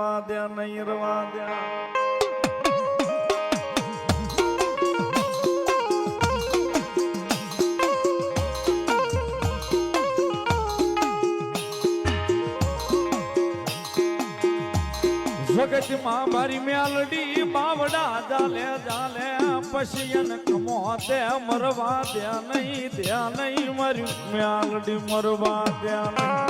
રવા દ્યા નહીં રવાદ્યા. જગતમાં મારી મેલડી બાવડા જાલે જાલે. પશિયન કમો તે મરવા દ્યા નહીં દ્યા નહીં મર્યું. મેલડી મરવા દ્યા નહીં.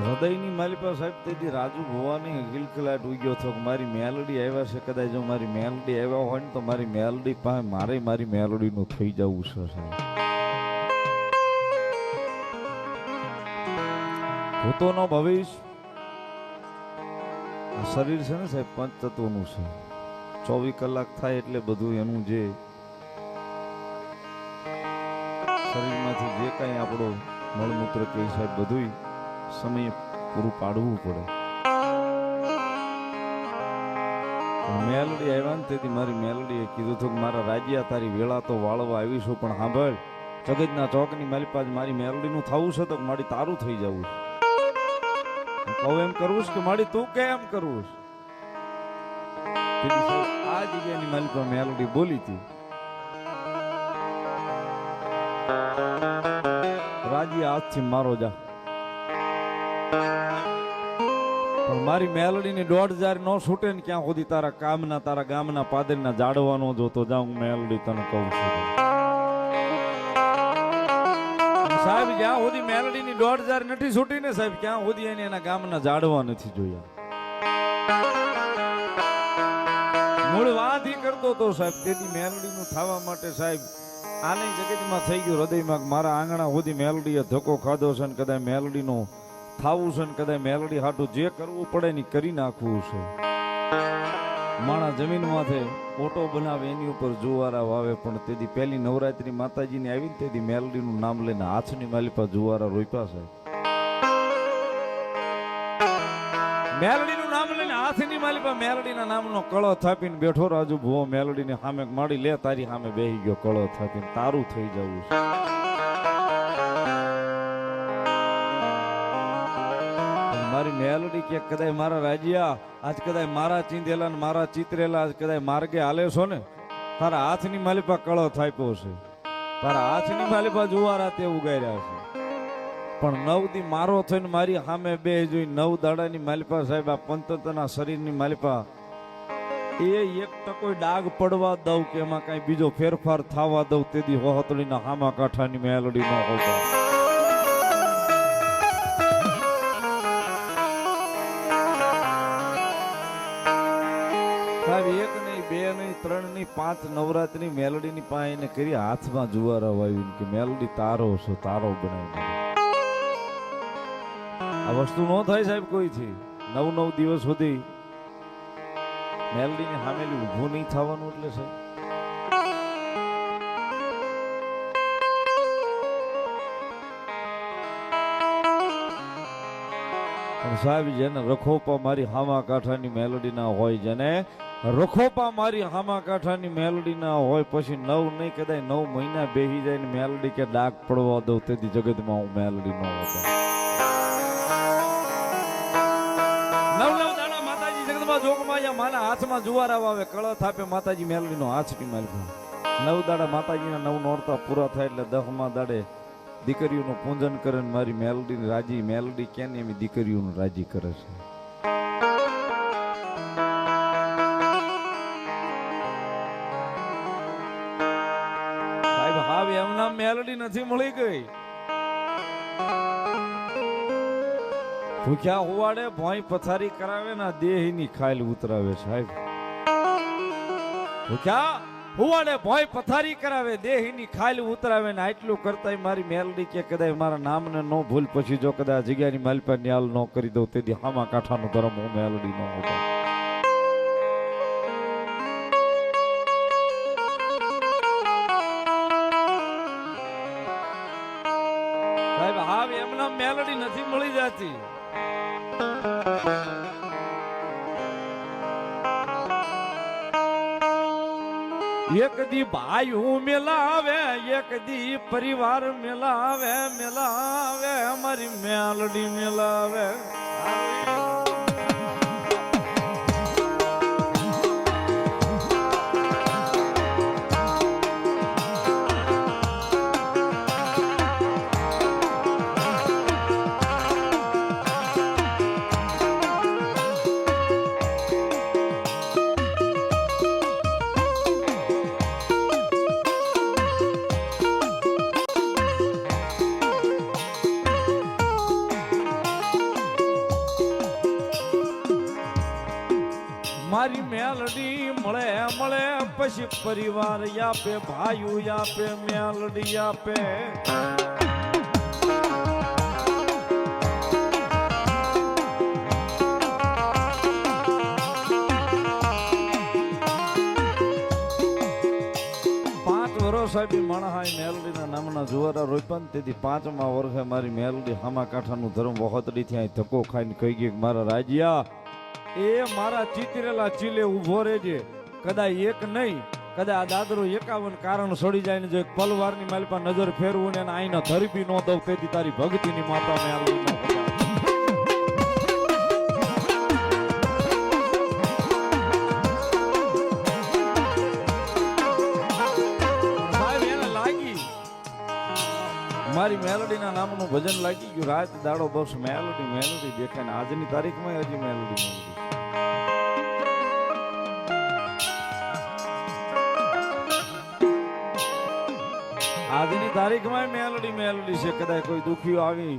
હૃદયની માલિપા સાહેબ, તેથી રાજુ ભવાની ગિલકલાટ ઉગ્યો હતો કે મારી મેલડી આવ્યા છે? કદાચ જો મારી મેલડી આવ્યા હોય ને તો મારી મેલડી પાસે મારે મારી મેલડીનું થઈ જવું છે સાહેબ. ભૂતોનો ભવિષ્ય. શરીર છે ને સાહેબ પંચ તત્વનું છે. ચોવીસ કલાક થાય એટલે બધું એનું જે શરીરમાંથી જે કાંઈ આપણો મળમૂત્ર કે સાહેબ બધું સમયે પૂરું પાડવું પડે. મેલડી આવ્યા ને તેથી મારી મેલડીએ કીધું હતું કે મારા રાજ્યા તારી વેળા તો વાળવા આવીશું પણ સાંભળ, જગતના ચોકની મારી મારી મેલડીનું થવું છે તો મારી તારું થઈ જવું છે. કહું એમ કરવું છે કે મારી તું કેમ કરવું છે? આ જગ્યાની મારી પાસે મેલડી બોલી હતી. રાજી આજથી મારો જા. પણ મારી મેલડીની દોઢ હજાર ન છૂટે ને ક્યાં સુધી તારા કામના, તારા ગામના પાદરના જાડવાનો જોતો જા હું મેલડી તને કહું છું. સાહેબ, જ્યાં સુધી મેલડીની દોઢ હજાર નથી છૂટી ને સાહેબ, ક્યાં સુધી એને એના ગામના જાડવા નથી જોયા? મૂળ વાત કરતો તો સાહેબ, તેથી મેલડીનું થવા માટે સાહેબ, આની જગતમાં થઈ ગયું હૃદયમાં મારા આંગણા સુધી મેલડીએ ધક્કો ખાધો છે ને કદાચ મેલડીનો થાવું છે ને કદાચ મેલડી હાટું જે કરવું પડે ને કરી નાખવું છે. માણા માથે ઓટો બનાવે, એની ઉપર જુવારા વાવે, પણ તેથી પહેલી નવરાત્રી માતાજીની આવી ને તેથી મેલડીનું નામ લઈને હાથની માલિપા જુવારા રોપ્યા છે. મેલડીનું નામ લઈને હાથની માલિપા મેલડીના નામનો કળો થાપીને બેઠો રાજુ ભુવો મેલડીને સામે માડી લે, તારી સામે બેહી ગયો કળો થાપીને તારું થઈ જવું છે. મારી મેલડી કે કદાય મારા રાજ્યા, આજ કદાય મારા ચીંધેલા મારા ચિતરેલા, આજ કદાય માર્ગે હાલે છો ને? તારા હાથની માલિપા કળો થાપ્યો છે. તારા હાથની માલિપા જુવારા તે ઉગાર્યા છે. પણ નવ દી મારો થઈને મારી સામે બે જોઈ નવ દાડાની માલિપા સાહેબ, આ પંતના શરીરની માલિપા. એ એક ટકો ડાઘ પડવા દઉં કે એમાં કઈ બીજો ફેરફાર થવા દઉં તેથી હોહતળીના હામા કાંઠાની મેલડી ન હોતા. પાંચ નવરાત્રી મેલડીની પાસે કરી હાથમાં જુવારા વાવી કે મેલડી તારો છો, તારો બનાવી આ વસ્તુ ન થાય સાહેબ કોઈથી. નવ નવ દિવસ સુધી મેલડીને સામેલી ઊભું નહીં થવાનું એટલે સાહેબ. સાહેબ જેને રખોપા મારી હામા કાંઠાની મેલોડી ના હોય જેને રખોપા મારી હામા કાંઠાની મેલોડી ના હોય, પછી નવ નહીં કદાચ નવ મહિના બેહી જાય ને મેલોડી કે ડાક પડવા દઉં, તેથી જગતમાં હું મેલોડી ન હતો માના હાથમાં જુવારા વાવે કળ થાપે માતાજી મેલડીનો હાથ પી મારી નવ દાડા માતાજીના નવ નોરતા પૂરા થાય એટલે દહમાં દાડે દીકરીઓનું પૂજન કરે મારી મેલડી રાજી, મેલડી કેને એમ દીકરીઓનું રાજી કરે છે. સાહેબ, હાવ એમ નામ મેલડી નથી મળી ગઈ. ભૂખ્યા હોવાડે ભોંય પથારી કરાવે ના દેહની ખાયલ ઉતરાવે સાહેબ. ભૂખ્યા હુવાડે ભોંય પથારી કરાવે, દેહીની ખાલી ઉતરાવે ને આટલું કરતા મારી મેલડી કે કદાચ મારા નામને ન ભૂલ. પછી જો કદાચ જગ્યાની માલપા ન્યાલ ન કરી દઉં, તેથી હામા કાંઠાનો ધર્મ હું મેલડી ન હતો. સાહેબ, હાવ એમના મેલડી નથી મળી જતી. એક દી ભાઈ મેલાવે એક દી પરિવાર મેલાવે મેલાવે મારી મેલડી મેલાવે. મારી મેલડી મળે મળે, પછી પરિવાર આપે ભાઈ આપે, મેલડી આપે. આવી માણહાઈ મેલડીના નામના જુવારા રોપ્યા ને તેથી પાંચમા વર્ષે મારી મેલડી હામા કાંઠાનું ધર્મ વહોતડી ત્યાં ધક્કો ખાઈને કહી ગયું મારા રાજ્યા એ મારા ચિતરેલા ચીલે ઊભો રહેજે. કદાય એક નહીં કદાચ આ દાદરો એકાવન કારણ સડી જાય ને જો પલવારની માલપા નજર ફેરવું ને આઈના ધરબી નો દઉં, તેથી તારી ભક્તિની માતા મેં ન મારી મેલોડીના નામનું ભજન લાગી ગયું. રાત દાડો બસ મેલોડી મેલોડી દેખાય ને આજની તારીખમાં હજી મેલોડી મેલોડી આજની તારીખમાં મેલોડી મેલોડી છે. કદાચ કોઈ દુખીઓ આવી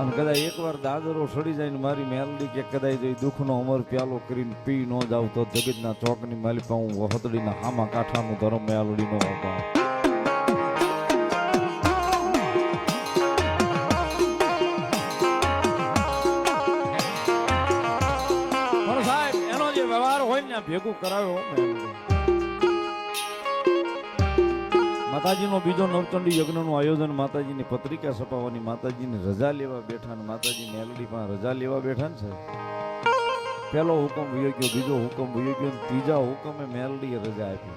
અને કદાચ એકવાર દાદરો સડી જાય ને મારી મેલડી કે કદાચ જો દુઃખનો અમર પ્યાલો કરીને પી ન જાવ તો જગતના ચોકની માલિપા હું વહતડીના હામા કાંઠાનું ધર્મ મેલડી નો ને ભેગું કરાવ્યો માતાજીનો બીજો નવચંડી યજ્ઞનું આયોજન માતાજીની પત્રિકા છપાવવાની, માતાજીની રજા લેવા બેઠા ને માતાજી મેલડી પાસે રજા લેવા બેઠા છે પહેલો હુકમ વયો ગયો, બીજો હુકમ વયો ગયો ત્રીજા હુકમે મેલડીએ રજા આપી.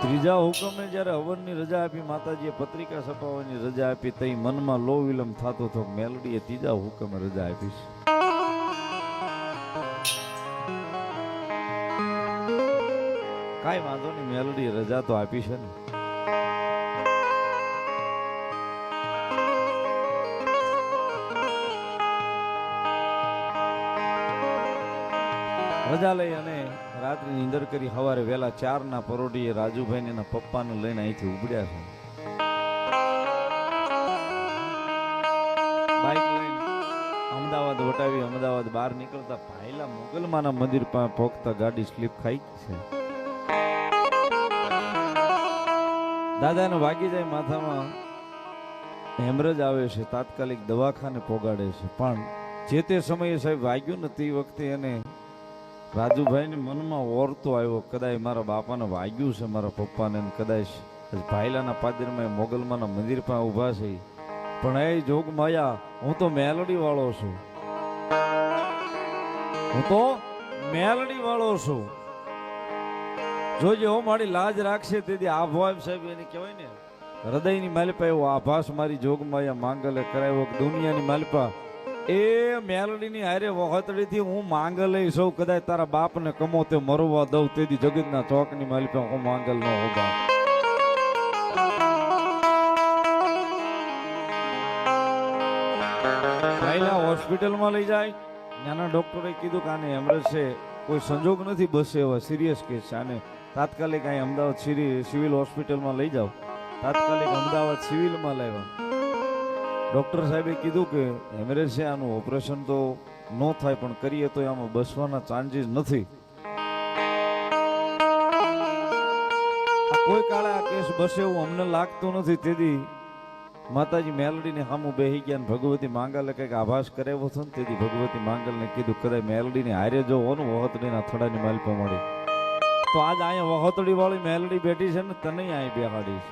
ત્રીજા હુકમે જ્યારે હવનની રજા આપી, માતાજીએ પત્રિકા છપાવવાની રજા આપી, તઈ મનમાં લો વિલંબ થતો હતો મેલડીએ ત્રીજા હુકમે રજા આપી. છે કાંઈ વાંધો નહીં, મેલડી રજા તો આપી છે ને. રજા લઈ અને રાત્રે નીંદર કરી સવારે વહેલા ચાર ના પરોઢીએ રાજુભાઈ એના પપ્પાને લઈને અહીંથી ઉપડ્યા છે. અમદાવાદ વટાવી, અમદાવાદ બહાર નીકળતા ભાઈલા મોગલમાના મંદિર પાસે પહોંચતા ગાડી સ્લીપ ખાઈ છે. દાદાને વાગી જાય માથામાં. હેમરેજ આવે છે, તાત્કાલિક દવાખાને પોગાડે છે. પણ જે તે સમયે સાહેબ વાગ્યું ને તે વખતે એને રાજુભાઈને મનમાં ઓરતો આવ્યો કદાચ મારા બાપાને વાગ્યું છે, મારા પપ્પાને કદાચ ભાઈલાના પાદરમાં મોગલમાના મંદિર પાસે ઊભા છે. પણ એ જોગ માયા, હું તો મેલડી વાળો છું. હું તો મેલડી વાળો છું. જોજો મારી લાજ રાખશે તેથી આભાવ સાહેબ એને કહેવાય ને, હૃદયની માલિપા, એવો આભાસ મારી જોગમાં માંગલે કરાવ્યો દુનિયાની માલિપા. એ મેલડીની હારે વખતડીથી હું માંગલે સૌ કદાચ તારા બાપને કમો તે મરવા દઉં તેથી જગતના ચોકની માલિપા હું માંગલ ન હોગા. પહેલા હોસ્પિટલમાં લઈ જાય. નાના ડોક્ટરે કીધું કે આને હેમરેજ છે. કોઈ સંજોગ નથી બસે એવા સિરિયસ કેસ છે. આને તાત્કાલિક અહીં અમદાવાદ સિરી સિવિલ હોસ્પિટલમાં લઈ જાઓ. તાત્કાલિક અમદાવાદ સિવિલમાં લાવ્યા. ડૉક્ટર સાહેબે કીધું કે હેમરેજ ઓપરેશન તો ન થાય, પણ કરીએ તો આમાં બસવાના ચાન્સીસ નથી. કોઈ કાળે આ કેસ બસે એવું અમને લાગતું નથી. તેથી માતાજી મેલડીને સામું બેહી ગયા ને ભગવતી માંગલે કંઈક આભાસ કરાવ્યો હતો ને, તેથી ભગવતી માંગલને કીધું કદાચ મેલડીને હારે જો હોનું વહોતડીના થડાની માલપા મળી. તો આજ અહીંયા વહોતડી વાળી મેલડી બેઠી છે ને તને અહીં બેહાડી છે.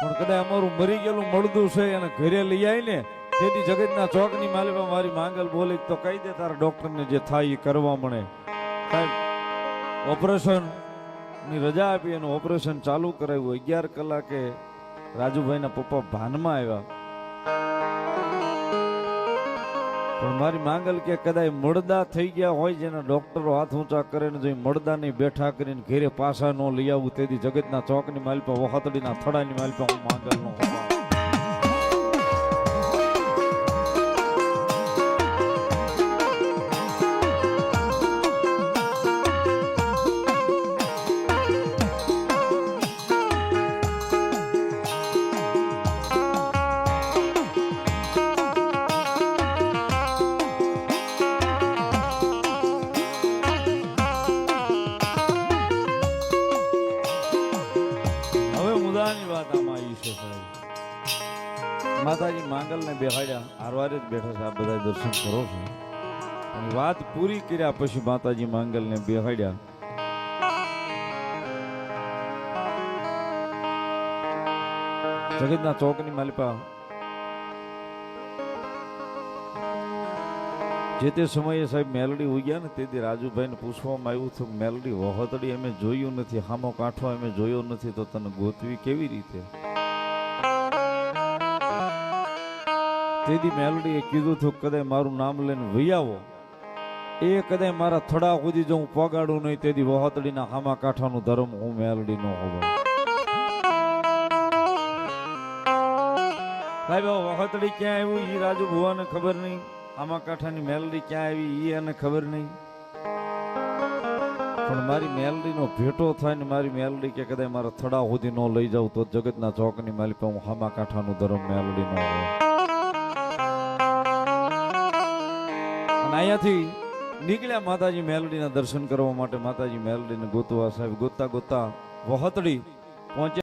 પણ કદાચ અમારું મરી ગયેલું મળતું છે એને ઘરે લઈ આવી ને તેથી જગતના ચોકની માલિકા મારી માંગલ બોલી તો કહી દે તારા ડોક્ટરને જે થાય એ કરવા મળે. સાહેબ ઓપરેશનની રજા આપી એનું ઓપરેશન ચાલુ કરાવ્યું અગિયાર કલાકે રાજુભાઈના પપ્પા ભાનમાં આવ્યા. પણ મારી માંગલ કે કદાચ મળદા થઈ ગયા હોય જેના ડોક્ટરો હાથ ઊંચા કરીને જોઈ ઈ બેઠા કરીને ઘેરે પાછા ન લઈ આવું. તેથી જગતના ચોકની માલપા વહાતડીના થડાની માલપા હું માંગલ નો બેહાડ્યા આરવારે જ બેઠા છે, આ બધા દર્શન કરો છો. અને વાત પૂરી કર્યા પછી માતાજી માંગલને બેહાડ્યા. જગતના ચોકની માલિપા. જે તે સમયે સાહેબ મેલડી ઉગ્યા ને તેથી રાજુભાઈને પૂછવામાં આવ્યું હતું મેલડી, વહોતડી અમે જોયું નથી, હામો કાંઠો અમે જોયો નથી, તો તને ગોતવી કેવી રીતે? તેથી મેલડીએ કીધું હતું કદાચ મારું નામ લઈને વૈયાવો એ કદાચ મારા થડા સુધી જો હું પગાડું નહીં, તેથી વહોતડીના હામા કાંઠાનું ધર્મ હું મેલડી નો હોવ ભાઈ વખતડી ક્યાં આવ્યું એ રાજુ ભુવાને ખબર નહીં. આમા કાંઠાની મેલડી ક્યાં આવી? એ એને ખબર નહીં. પણ મારી મેલડીનો ભેટો થાય ને મારી મેલડી કે કદાચ મારા થડા સુધી ન લઈ જાઉં તો જગતના ચોકની માલી પાસે હું હામા કાંઠાનું ધર્મ મેલડી નો હોય અને અહીંયાથી નીકળ્યા માતાજી મેલડીના દર્શન કરવા માટે માતાજી મેલડીને ગોતવા સાહેબ ગોતતા ગોતતા વહતડી પહોંચ્યા.